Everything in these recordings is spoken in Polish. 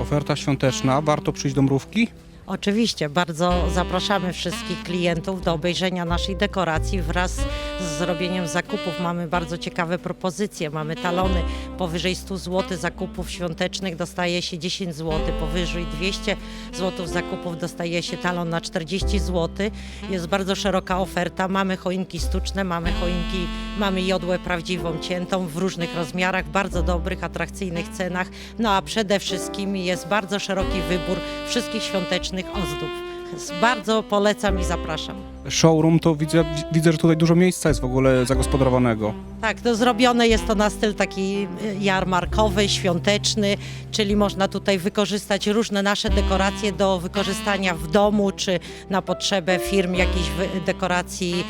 Oferta świąteczna, warto przyjść do Mrówki? Oczywiście, bardzo zapraszamy wszystkich klientów do obejrzenia naszej dekoracji wraz z zrobieniem zakupów. Mamy bardzo ciekawe propozycje. Mamy talony powyżej 100 zł zakupów świątecznych dostaje się 10 zł, powyżej 200 zł zakupów dostaje się talon na 40 zł. Jest bardzo szeroka oferta. Mamy choinki sztuczne, mamy choinki, mamy jodłę prawdziwą ciętą w różnych rozmiarach, bardzo dobrych, atrakcyjnych cenach. No a przede wszystkim jest bardzo szeroki wybór wszystkich świątecznych ozdób. Bardzo polecam i zapraszam. Showroom to widzę, widzę, że tutaj dużo miejsca jest w ogóle zagospodarowanego. Tak, to zrobione jest to na styl taki y, jarmarkowy, świąteczny, czyli można tutaj wykorzystać różne nasze dekoracje do wykorzystania w domu, czy na potrzebę firm jakichś dekoracji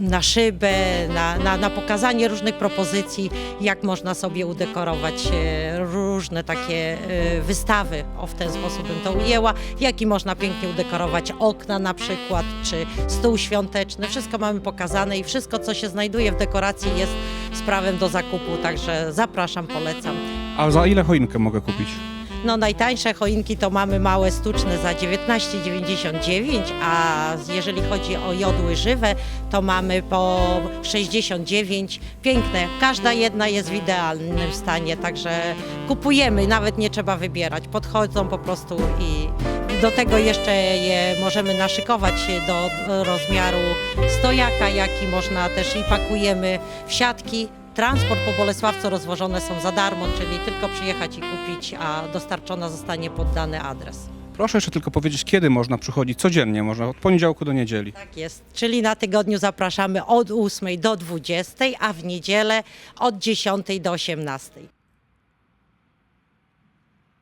na szybę, na, na, na pokazanie różnych propozycji, jak można sobie udekorować y, różne takie y, wystawy. O, w ten sposób bym to ujęła. Jak i można pięknie udekorować okna na przykład, czy stół świąteczny. Wszystko mamy pokazane i wszystko, co się znajduje w dekoracji jest z prawem do zakupu, także zapraszam, polecam. A za ile choinkę mogę kupić? No najtańsze choinki to mamy małe sztuczne za 19,99, a jeżeli chodzi o jodły żywe, to mamy po 69. Piękne, każda jedna jest w idealnym stanie, także kupujemy, nawet nie trzeba wybierać. Podchodzą po prostu i do tego jeszcze je możemy naszykować do rozmiaru stojaka, jaki można też i pakujemy w siatki. Transport po Bolesławcu rozwożone są za darmo, czyli tylko przyjechać i kupić, a dostarczona zostanie pod dany adres. Proszę jeszcze tylko powiedzieć, kiedy można przychodzić? Codziennie można, od poniedziałku do niedzieli. Tak jest, czyli na tygodniu zapraszamy od 8 do 20, a w niedzielę od 10 do 18.